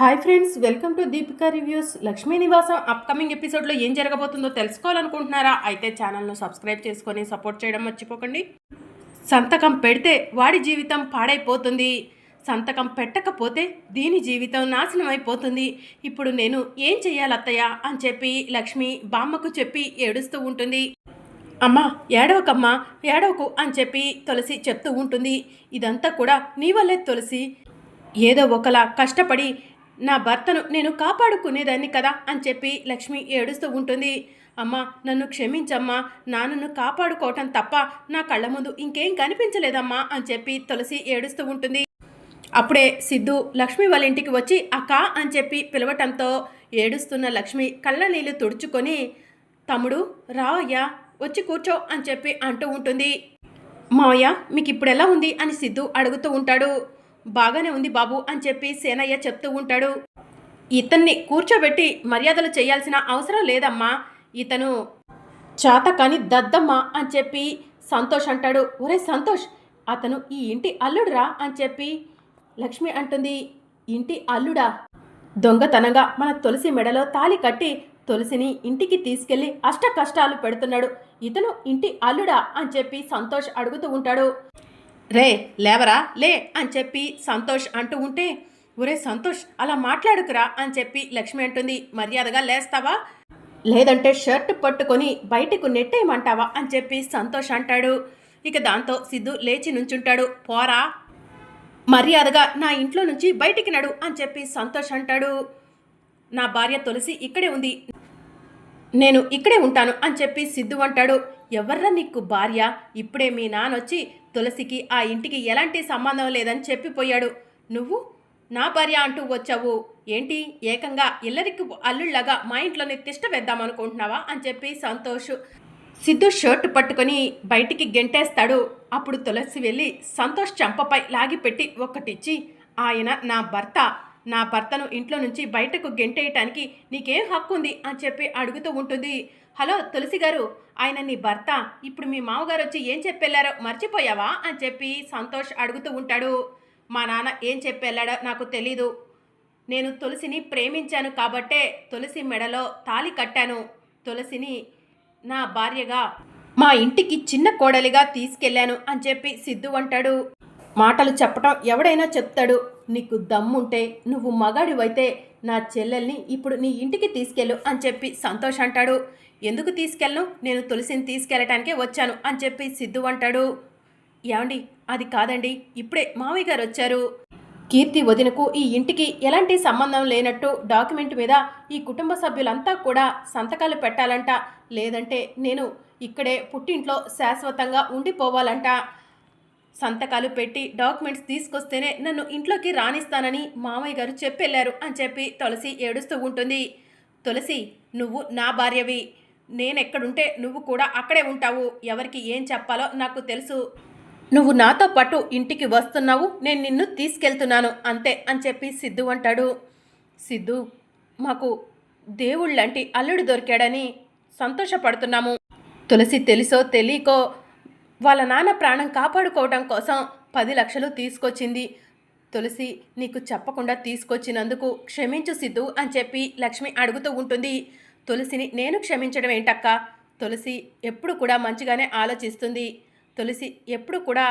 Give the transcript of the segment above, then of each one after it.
Hi friends welcome to Deepika reviews. Lakshmi Nivasam upcoming ఎపిసోడ్లో ఏం జరగబోతుందో తెలుసుకోవాలనుకుంటున్నారా? అయితే ఛానల్ను సబ్స్క్రైబ్ చేసుకొని సపోర్ట్ చేయడం మర్చిపోకండి. సంతకం పెడితే వాడి జీవితం పాడైపోతుంది. సంతకం పెట్టకపోతే దీని జీవితం నాశనం అయిపోతుంది ఇప్పుడు నేను ఏం చెయ్యాలి అత్తయ్య అని చెప్పి లక్ష్మి బామ్మకు చెప్పి ఏడుస్తూ ఉంటుంది. అమ్మా ఏడవకమ్మా ఏడవకు అని చెప్పి తులసి చెప్తూ ఉంటుంది. ఇదంతా కూడా నీ వల్లే తులసి. ఏదో ఒకలా కష్టపడి నా భర్తను నేను కాపాడుకునేదాన్ని కదా అని చెప్పి లక్ష్మి ఏడుస్తూ ఉంటుంది. అమ్మా నన్ను క్షమించమ్మా. నాన్నను కాపాడుకోవటం తప్ప నా కళ్ళ ముందు ఇంకేం కనిపించలేదమ్మా అని చెప్పి తులసి ఏడుస్తూ ఉంటుంది. అప్పుడే సిద్ధు లక్ష్మి వాళ్ళ ఇంటికి వచ్చి అక్క అని చెప్పి పిలవటంతో ఏడుస్తున్న లక్ష్మి కళ్ళ నీళ్ళు తుడుచుకొని తమ్ముడు రా అయ్యా వచ్చి కూర్చో అని చెప్పి అంటూ ఉంటుంది. మావయ్య మీకు ఇప్పుడు ఎలా ఉంది? అని సిద్ధు అడుగుతూ ఉంటాడు. బాగానే ఉంది బాబు అని చెప్పి సేనయ్య చెప్తూ ఉంటాడు. ఇతన్ని కూర్చోబెట్టి మర్యాదలు చేయాల్సిన అవసరం లేదమ్మా. ఇతను చాతకాని దద్దమ్మ అని చెప్పి సంతోష్ అంటాడు. ఒరే సంతోష్ అతను ఈ ఇంటి అల్లుడురా అని చెప్పి లక్ష్మి అంటుంది. ఇంటి అల్లుడా? దొంగతనంగా మన తులసి మెడలో తాలి కట్టి తులసిని ఇంటికి తీసుకెళ్ళి అష్ట కష్టాలు పెడుతున్నాడు. ఇతను ఇంటి అల్లుడా అని చెప్పి సంతోష్ అడుగుతూ ఉంటాడు. రే లేవరా లే అని చెప్పి సంతోష్ అంటూ ఉంటే ఒరే సంతోష్ అలా మాట్లాడుకురా అని చెప్పి లక్ష్మి అంటుంది. మర్యాదగా లేస్తావా? లేదంటే షర్ట్ పట్టుకొని బయటకు నెట్టేయమంటావా అని చెప్పి సంతోష్ అంటాడు. ఇక దాంతో సిద్ధు లేచి నుంచుంటాడు. పోరా. మర్యాదగా నా ఇంట్లో నుంచి బయటికి నడు అని చెప్పి సంతోష్ అంటాడు. నా భార్య తులసి ఇక్కడే ఉంది. నేను ఇక్కడే ఉంటాను అని చెప్పి సిద్ధు అంటాడు. ఎవర్రా నీకు భార్య? ఇప్పుడే మీ నాన్నొచ్చి తులసికి ఆ ఇంటికి ఎలాంటి సంబంధం లేదని చెప్పిపోయాడు. నువ్వు? నా భార్య అంటూ వచ్చావు. ఏంటి? ఏకంగా ఇల్లరికి అల్లుళ్ళగా మా ఇంట్లోనే తిష్ట వేద్దామనుకుంటున్నావా అని చెప్పి సంతోష్. సిద్ధు షర్ట్ పట్టుకొని బయటికి గెంటేస్తాడు. అప్పుడు తులసి వెళ్ళి సంతోష్ చంపపై లాగిపెట్టి ఒక్కటిచ్చి ఆయన నా భర్త. నా భర్తను ఇంట్లో నుంచి బయటకు గెంటేయటానికి నీకేం హక్కు ఉంది అని చెప్పి అడుగుతూ ఉంటుంది. హలో తులసి గారు ఆయన నీ భర్త. ఇప్పుడు మీ మామగారు వచ్చి ఏం చెప్పెళ్ళారో మర్చిపోయావా అని చెప్పి సంతోష్ అడుగుతూ ఉంటాడు. మా నాన్న ఏం చెప్పెళ్ళాడో నాకు తెలీదు. నేను తులసిని ప్రేమించాను కాబట్టే తులసి మెడలో తాలి కట్టాను. తులసిని నా భార్యగా మా ఇంటికి చిన్న కోడలిగా తీసుకెళ్ళాను అని చెప్పి సిద్ధు అంటాడు. మాటలు చెప్పటం ఎవడైనా చెప్తాడు. నీకు దమ్ముంటే నువ్వు మగాడివైతే నా చెల్లెల్ని ఇప్పుడు నీ ఇంటికి తీసుకెళ్ళు అని చెప్పి సంతోష్ అంటాడు. ఎందుకు తీసుకెళ్ళను? నేను తులసిని తీసుకెళ్ళటానికే వచ్చాను అని చెప్పి సిద్ధు అంటాడు. ఏమండి? అది కాదండి. ఇప్పుడే మామయ్య గారు వచ్చారు. కీర్తి వదినకు ఈ ఇంటికి ఎలాంటి సంబంధం లేనట్టు డాక్యుమెంట్ మీద ఈ కుటుంబ సభ్యులంతా కూడా సంతకాలు పెట్టాలంట. లేదంటే నేను ఇక్కడే పుట్టింట్లో శాశ్వతంగా ఉండిపోవాలంట. సంతకాలు పెట్టి డాక్యుమెంట్స్ తీసుకొస్తేనే నన్ను ఇంట్లోకి రాణిస్తానని మామయ్య గారు చెప్పెళ్ళారు అని చెప్పి తులసి ఏడుస్తూ ఉంటుంది. తులసి నువ్వు నా భార్యవి. నేనెక్కడుంటే నువ్వు కూడా అక్కడే ఉంటావు. ఎవరికి ఏం చెప్పాలో నాకు తెలుసు. నువ్వు నాతో పాటు ఇంటికి వస్తున్నావు. నేను నిన్ను తీసుకెళ్తున్నాను. అంతే అని చెప్పి సిద్ధు అంటాడు. సిద్ధు మాకు దేవుళ్ళంటి అల్లుడు దొరికాడని సంతోషపడుతున్నాము. తులసి తెలుసో తెలియకో వాళ్ళ నాన్న ప్రాణం కాపాడుకోవడం కోసం పది లక్షలు తీసుకొచ్చింది. తులసి నీకు చెప్పకుండా తీసుకొచ్చినందుకు క్షమించు సిద్ధు అని చెప్పి లక్ష్మి అడుగుతూ ఉంటుంది. తులసిని నేను క్షమించడం ఏంటక్క? తులసి ఎప్పుడు కూడా మంచిగానే ఆలోచిస్తుంది. తులసి ఎప్పుడు కూడా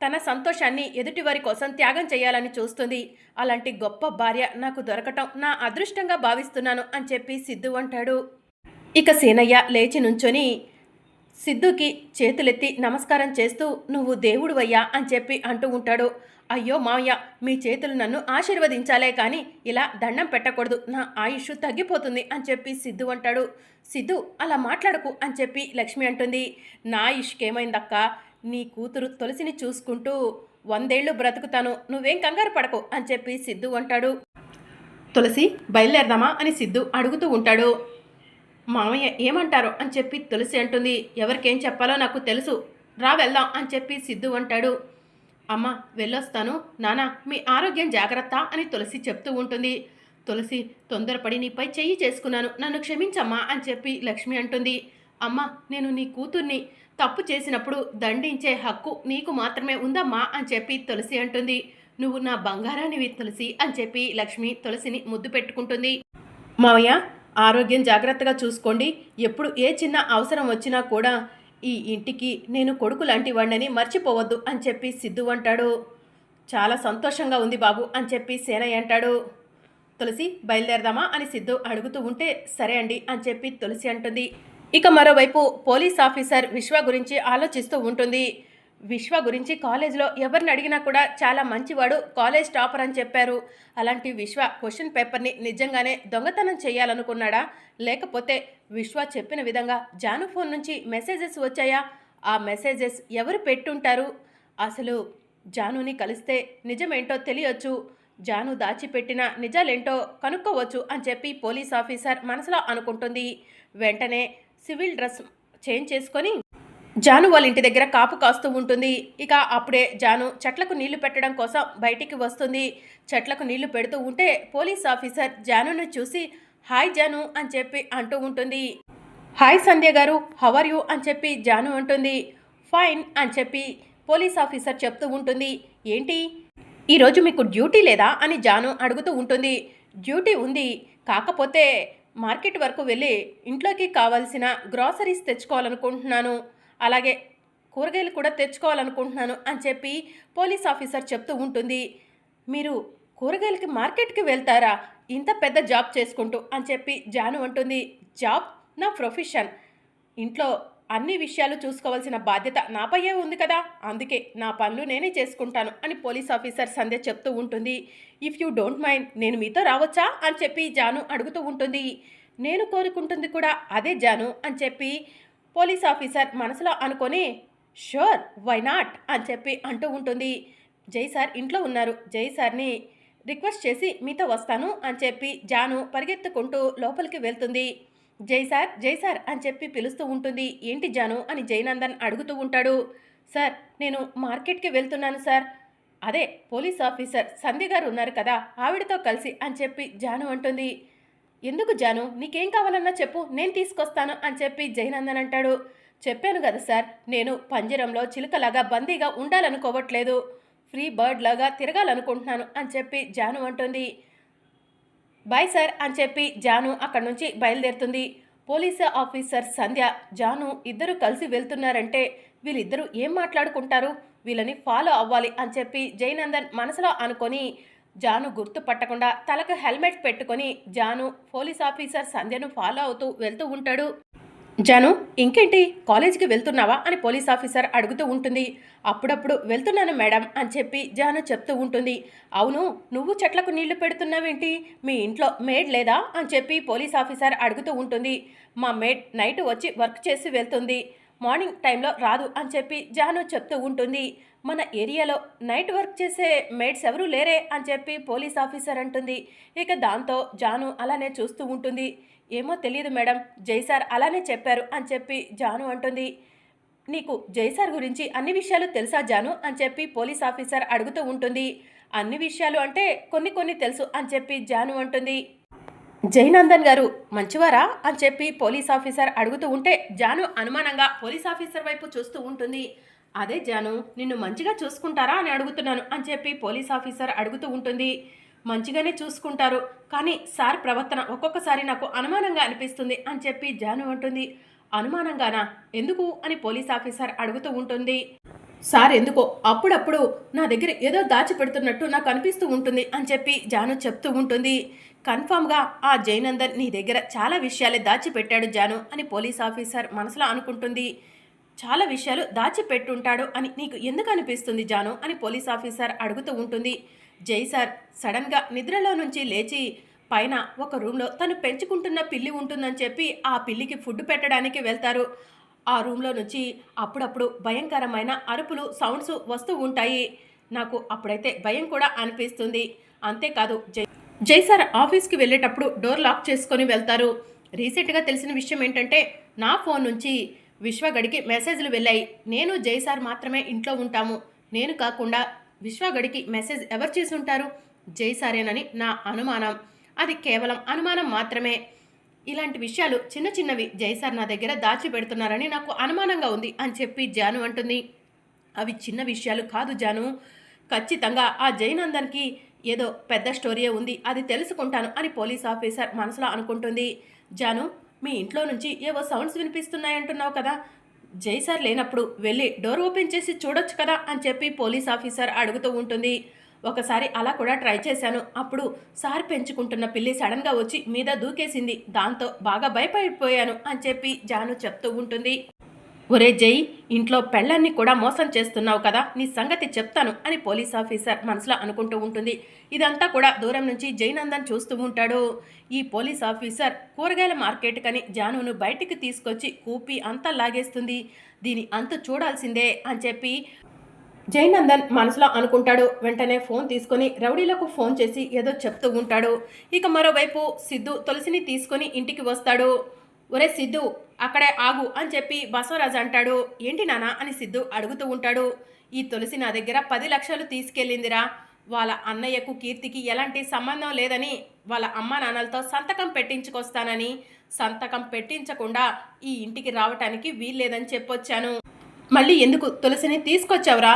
తన సంతోషాన్ని ఎదుటివారి కోసం త్యాగం చేయాలని చూస్తుంది. అలాంటి గొప్ప భార్య నాకు దొరకటం నా అదృష్టంగా భావిస్తున్నాను అని చెప్పి సిద్ధు అంటాడు. ఇక సీనయ్య లేచి నుంచొని సిద్ధుకి చేతులెత్తి నమస్కారం చేస్తూ నువ్వు దేవుడువయ్యా అని చెప్పి అంటూ ఉంటాడు. అయ్యో మావయ్య మీ చేతులు నన్ను ఆశీర్వదించాలే కానీ ఇలా దండం పెట్టకూడదు. నా ఆయుష్ తగ్గిపోతుంది అని చెప్పి సిద్ధు అంటాడు. సిద్ధు అలా మాట్లాడకు అని చెప్పి లక్ష్మి అంటుంది. నా ఆయుష్కేమైందక్క నీ కూతురు తులసిని చూసుకుంటూ వందేళ్ళు బ్రతుకుతాను. నువ్వేం కంగారు పడకు అని చెప్పి సిద్ధు అంటాడు. తులసి బయలుదేరదామా అని సిద్ధు అడుగుతూ ఉంటాడు. మామయ్య ఏమంటారో? అని చెప్పి తులసి అంటుంది. ఎవరికేం చెప్పాలో నాకు తెలుసు. రా వెళ్దాం అని చెప్పి సిద్ధు అంటాడు. అమ్మ వెళ్ళొస్తాను. నానా మీ ఆరోగ్యం జాగ్రత్త అని తులసి చెప్తూ ఉంటుంది. తులసి తొందరపడి నీపై చెయ్యి చేసుకున్నాను. నన్ను క్షమించమ్మా అని చెప్పి లక్ష్మి అంటుంది. అమ్మ నేను నీ కూతుర్ని తప్పు చేసినప్పుడు దండించే హక్కు నీకు మాత్రమే ఉందమ్మా అని చెప్పి తులసి అంటుంది. నువ్వు నా బంగారానివి తులసి అని చెప్పి లక్ష్మి తులసిని ముద్దు పెట్టుకుంటుంది. మావయ్య ఆరోగ్యం జాగ్రత్తగా చూసుకోండి. ఎప్పుడు ఏ చిన్న అవసరం వచ్చినా కూడా ఈ ఇంటికి నేను కొడుకు లాంటి వాడిని మర్చిపోవద్దు అని చెప్పి సిద్ధు అంటాడు. చాలా సంతోషంగా ఉంది బాబు అని చెప్పి సేనయ్య అంటాడు. తులసి బయలుదేరదామా అని సిద్ధు అడుగుతూ ఉంటే సరే అండి అని చెప్పి తులసి అంటుంది. ఇక మరోవైపు పోలీస్ ఆఫీసర్ విశ్వ గురించి ఆలోచిస్తూ ఉంటుంది. విశ్వ గురించి కాలేజ్లో ఎవరిని అడిగినా కూడా చాలా మంచివాడు కాలేజ్ టాపర్ అని చెప్పారు. అలాంటి విశ్వ క్వశ్చన్ పేపర్ని నిజంగానే దొంగతనం చేయాలనుకున్నాడా? లేకపోతే విశ్వ చెప్పిన విధంగా జాను ఫోన్ నుంచి మెసేజెస్ వచ్చాయా? ఆ మెసేజెస్ ఎవరు పెట్టుంటారు? అసలు జానుని కలిస్తే నిజమేంటో తెలియచ్చు. జాను దాచిపెట్టిన నిజాలేంటో కనుక్కోవచ్చు అని చెప్పి పోలీస్ ఆఫీసర్ మనసులో అనుకుంటుంది. వెంటనే సివిల్ డ్రెస్ చేంజ్ చేసుకొని జాను వాళ్ళ ఇంటి దగ్గర కాపు కాస్తూ ఉంటుంది. ఇక అప్పుడే జాను చెట్లకు నీళ్ళు పెట్టడం కోసం బయటికి వస్తుంది. చెట్లకు నీళ్ళు పెడుతూ ఉంటే పోలీస్ ఆఫీసర్ జానును చూసి హాయ్ జాను అని చెప్పి అంటూ ఉంటుంది. హాయ్ సంధ్య గారు హవర్ యూ? అని చెప్పి జాను అంటుంది. ఫైన్ అని చెప్పి పోలీస్ ఆఫీసర్ చెప్తూ ఉంటుంది. ఏంటి? ఈరోజు మీకు డ్యూటీ లేదా? అని జాను అడుగుతూ ఉంటుంది. డ్యూటీ ఉంది. కాకపోతే మార్కెట్ వరకు వెళ్ళి ఇంట్లోకి కావాల్సిన గ్రాసరీస్ తెచ్చుకోవాలనుకుంటున్నాను. అలాగే కూరగాయలు కూడా తెచ్చుకోవాలనుకుంటున్నాను అని చెప్పి పోలీస్ ఆఫీసర్ చెప్తూ ఉంటుంది. మీరు కూరగాయలకి మార్కెట్కి వెళ్తారా? ఇంత పెద్ద జాబ్ చేసుకుంటూ అని చెప్పి జాను అంటుంది. జాబ్ నా ప్రొఫెషన్. ఇంట్లో అన్ని విషయాలు చూసుకోవాల్సిన బాధ్యత నాపయ్యే ఉంది కదా. అందుకే నా పనులు నేనే చేసుకుంటాను అని పోలీస్ ఆఫీసర్ సంధ్య చెప్తూ ఉంటుంది. ఇఫ్ యూ డోంట్ మైండ్ నేను మీతో రావచ్చా? అని చెప్పి జాను అడుగుతూ ఉంటుంది. నేను కోరుకుంటుంది కూడా అదే జాను అని చెప్పి పోలీస్ ఆఫీసర్ మనసులో అనుకొని షూర్ వై నాట్ అని చెప్పి అంటూ ఉంటుంది. జై సార్ ఇంట్లో ఉన్నారు. జై సార్ని రిక్వెస్ట్ చేసి మీతో వస్తాను అని చెప్పి జాను పరిగెత్తుకుంటూ లోపలికి వెళ్తుంది. జై సార్ జై సార్ అని చెప్పి పిలుస్తూ ఉంటుంది. ఏంటి జాను? అని జయనందన్ అడుగుతూ ఉంటాడు. సార్ నేను మార్కెట్కి వెళ్తున్నాను సార్. అదే పోలీస్ ఆఫీసర్ సంధ్య గారు ఉన్నారు కదా ఆవిడతో కలిసి అని చెప్పి జాను అంటుంది. ఎందుకు జాను? నీకేం కావాలన్నా చెప్పు నేను తీసుకొస్తాను అని చెప్పి జయనందన్ అంటాడు. చెప్పాను కదా సార్ నేను పంజరంలో చిలుకలాగా బందీగా ఉండాలనుకోవట్లేదు. ఫ్రీ బర్డ్ లాగా తిరగాలనుకుంటున్నాను అని చెప్పి జాను అంటుంది. బాయ్ సార్ అని చెప్పి జాను అక్కడి నుంచి బయలుదేరుతుంది. పోలీసు ఆఫీసర్ సంధ్య జాను ఇద్దరు కలిసి వెళ్తున్నారంటే వీళ్ళిద్దరూ ఏం మాట్లాడుకుంటారు? వీళ్ళని ఫాలో అవ్వాలి అని చెప్పి జయనందన్ మనసులో అనుకొని జాను గుర్తుపట్టకుండా తలకు హెల్మెట్ పెట్టుకొని జాను పోలీస్ ఆఫీసర్ సంధ్యను ఫాలో అవుతూ వెళ్తూ ఉంటాడు. జాను ఇంకేంటి? కాలేజీకి వెళ్తున్నావా? అని పోలీస్ ఆఫీసర్ అడుగుతూ ఉంటుంది. అప్పుడప్పుడు వెళ్తున్నాను మేడం అని చెప్పి జాను చెప్తూ ఉంటుంది. అవును నువ్వు చెట్లకు నీళ్ళు పెడుతున్నావేంటి? మీ ఇంట్లో మేడ్ లేదా? అని చెప్పి పోలీస్ ఆఫీసర్ అడుగుతూ ఉంటుంది. మా మేడ్ నైట్ వచ్చి వర్క్ చేసి వెళ్తుంది. మార్నింగ్ టైంలో రాదు అని చెప్పి జాను చెప్తూ ఉంటుంది. మన ఏరియాలో నైట్ వర్క్ చేసే మేడ్స్ ఎవరూ లేరే అని చెప్పి పోలీస్ ఆఫీసర్ అంటుంది. ఇక దాంతో జాను అలానే చూస్తూ ఉంటుంది. ఏమో తెలియదు మేడం జైసార్ అలానే చెప్పారు అని చెప్పి జాను అంటుంది. నీకు జైసార్ గురించి అన్ని విషయాలు తెలుసా జాను అని చెప్పి పోలీస్ ఆఫీసర్ అడుగుతూ ఉంటుంది. అన్ని విషయాలు అంటే కొన్ని కొన్ని తెలుసు అని చెప్పి జాను అంటుంది. జయనందన్ గారు మంచివారా అని చెప్పి పోలీస్ ఆఫీసర్ అడుగుతూ ఉంటే జాను అనుమానంగా పోలీస్ ఆఫీసర్ వైపు చూస్తూ ఉంటుంది. అదే జాను నిన్ను మంచిగా చూసుకుంటారా అని అడుగుతున్నాను అని చెప్పి పోలీస్ ఆఫీసర్ అడుగుతూ ఉంటుంది. మంచిగానే చూసుకుంటారు కానీ సార్ ప్రవర్తన ఒక్కొక్కసారి నాకు అనుమానంగా అనిపిస్తుంది అని చెప్పి జాను అంటుంది. అనుమానంగానా? ఎందుకు? అని పోలీస్ ఆఫీసర్ అడుగుతూ ఉంటుంది. సార్ ఎందుకో? అప్పుడప్పుడు నా దగ్గర ఏదో దాచిపెడుతున్నట్టు నాకు అనిపిస్తూ ఉంటుంది అని చెప్పి జాను చెప్తూ ఉంటుంది. కన్ఫామ్గా ఆ జయనందన్ నీ దగ్గర చాలా విషయాలే దాచిపెట్టాడు జాను అని పోలీస్ ఆఫీసర్ మనసులో అనుకుంటుంది. చాలా విషయాలు దాచిపెట్టుంటాడు అని నీకు ఎందుకు అనిపిస్తుంది జాను అని పోలీస్ ఆఫీసర్ అడుగుతూ ఉంటుంది. జై సార్ సడన్గా నిద్రలో నుంచి లేచి పైన ఒక రూమ్లో తను పెంచుకుంటున్న పిల్లి ఉంటుందని చెప్పి ఆ పిల్లికి ఫుడ్ పెట్టడానికి వెళ్తారు. ఆ రూమ్లో నుంచి అప్పుడప్పుడు భయంకరమైన అరుపులు సౌండ్స్ వస్తూ ఉంటాయి. నాకు అప్పుడైతే భయం కూడా అనిపిస్తుంది. అంతేకాదు జై జై సార్ ఆఫీస్కి వెళ్ళేటప్పుడు డోర్ లాక్ చేసుకొని వెళ్తారు. రీసెంట్గా తెలిసిన విషయం ఏంటంటే నా ఫోన్ నుంచి విశ్వగడికి మెసేజ్లు వెళ్ళాయి. నేను జై సార్ మాత్రమే ఇంట్లో ఉంటాము. నేను కాకుండా విశ్వగడికి మెసేజ్ ఎవరు చేసి ఉంటారు? జైసారేనని నా అనుమానం. అది కేవలం అనుమానం మాత్రమే. ఇలాంటి విషయాలు చిన్న చిన్నవి జై సార్ నా దగ్గర దాచి పెడుతున్నారని నాకు అనుమానంగా ఉంది అని చెప్పి జాను అంటుంది. అవి చిన్న విషయాలు కాదు జాను. ఖచ్చితంగా ఆ జైనందన్కి ఏదో పెద్ద స్టోరీయే ఉంది. అది తెలుసుకుంటాను అని పోలీస్ ఆఫీసర్ మనసులో అనుకుంటుంది. జాను మీ ఇంట్లో నుంచి ఏవో సౌండ్స్ వినిపిస్తున్నాయంటున్నావు కదా. జై సార్ లేనప్పుడు వెళ్ళి డోర్ ఓపెన్ చేసి చూడొచ్చు కదా అని చెప్పి పోలీస్ ఆఫీసర్ అడుగుతూ ఉంటుంది. ఒకసారి అలా కూడా ట్రై చేశాను. అప్పుడు సార్ పెంచుకుంటున్న పిల్లి సడన్గా వచ్చి మీద దూకేసింది. దాంతో బాగా భయపడిపోయాను అని చెప్పి జాను చెప్తూ ఉంటుంది. ఒరే జై ఇంట్లో పెళ్ళాన్ని కూడా మోసం చేస్తున్నావు కదా నీ సంగతి చెప్తాను అని పోలీస్ ఆఫీసర్ మనసులో అనుకుంటూ ఉంటుంది. ఇదంతా కూడా దూరం నుంచి జైనందన్ చూస్తూ ఉంటాడు. ఈ పోలీస్ ఆఫీసర్ కూరగాయల మార్కెట్ కని జానును బయటికి తీసుకొచ్చి కూపి అంతా లాగేస్తుంది. దీని అంత చూడాల్సిందే అని చెప్పి జైనందన్ మనసులో అనుకుంటాడు. వెంటనే ఫోన్ తీసుకొని రౌడీలకు ఫోన్ చేసి ఏదో చెప్తూ ఉంటాడు. ఇక మరోవైపు సిద్ధు తులసిని తీసుకొని ఇంటికి వస్తాడు. ఒరే సిద్ధు అక్కడే ఆగు అని చెప్పి బసవరాజు అంటాడు. ఏంటి నానా అని సిద్ధు అడుగుతూ ఉంటాడు. ఈ తులసి నా దగ్గర పది లక్షలు తీసుకెళ్ళిందిరా. వాళ్ళ అన్నయ్యకు కీర్తికి ఎలాంటి సంబంధం లేదని వాళ్ళ అమ్మ నాన్నలతో సంతకం పెట్టించుకొస్తానని. సంతకం పెట్టించకుండా ఈ ఇంటికి రావటానికి వీల్లేదని చెప్పొచ్చాను. మళ్ళీ ఎందుకు తులసిని తీసుకొచ్చావురా?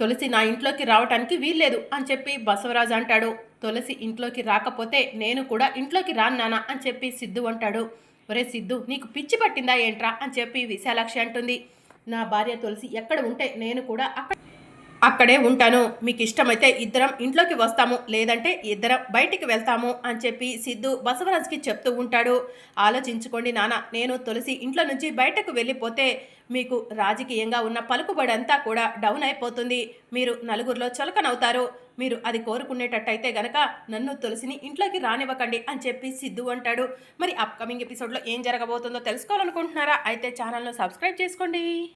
తులసి నా ఇంట్లోకి రావటానికి వీల్లేదు అని చెప్పి బసవరాజు అంటాడు. తులసి ఇంట్లోకి రాకపోతే నేను కూడా ఇంట్లోకి రాను నానా అని చెప్పి సిద్ధు అంటాడు. ఒరే సిద్ధు నీకు పిచ్చి పట్టిందా ఏంట్రా అని చెప్పి విశాలాక్షి అంటుంది. నా భార్య తులసి ఎక్కడ ఉంటే నేను కూడా అక్కడ అక్కడే ఉంటాను. మీకు ఇష్టమైతే ఇద్దరం ఇంట్లోకి వస్తాము లేదంటే ఇద్దరం బయటికి వెళ్తాము అని చెప్పి సిద్ధు బసవరాజ్కి చెప్తూ ఉంటాడు. ఆలోచించుకోండి నాన్న నేను తులసి ఇంట్లో నుంచి బయటకు వెళ్ళిపోతే మీకు రాజకీయంగా ఉన్న పలుకుబడి అంతా కూడా డౌన్ అయిపోతుంది. మీరు నలుగురిలో చులకనవుతారు. మీరు అది కోరుకునేటట్టయితే గనక నన్ను తులసిని ఇంట్లోకి రానివ్వకండి అని చెప్పి సిద్ధు అంటాడు. మరి అప్కమింగ్ ఎపిసోడ్లో ఏం జరగబోతుందో తెలుసుకోవాలనుకుంటున్నారా? అయితే ఛానల్ను సబ్స్క్రైబ్ చేసుకోండి.